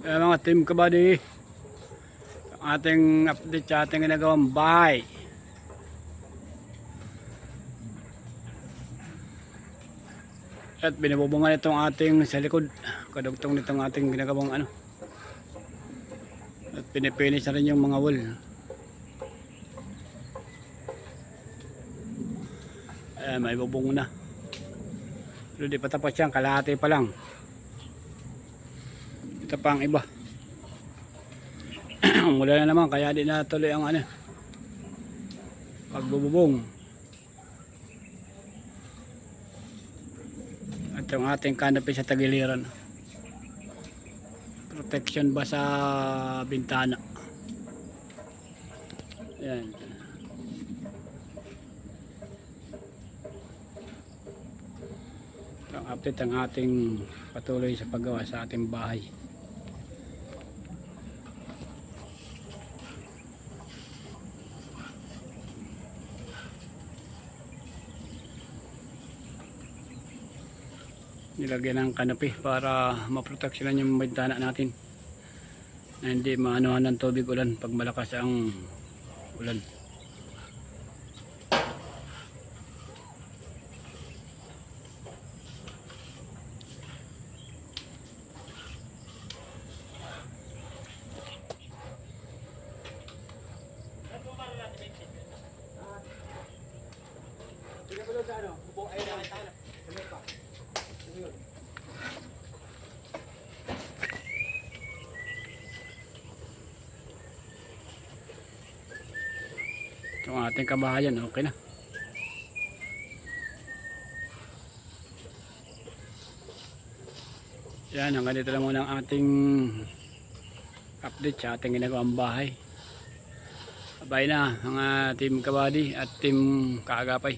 Eh, mga team kabady, ating update sa ating ginagawang bahay. At binububungan itong ating sa likod. Kadugtong nitong ating ginagawang ano. At pinipinis na rin yung mga wool. Eh, may bubong na. Pero di pa tapos yan, kalahati pa lang. Ito pa ang iba. Mula na naman, kaya di na tuloy ang ano. Pagbububong. At yung ating canopy sa tagiliran. Protection ba sa bintana. Yan. Ang update ang ating patuloy sa paggawa sa ating bahay. Nilagyan ng kanopi para maproteksyonan yung bintana natin. Na hindi maanuhan ng tubig ulan pag malakas ang ulan itong ating kabahayan okay na. Yan hanggang dito lang muna ang ating update sa ating ginagawang bahay. Bye na mga team kabady at team kaagapay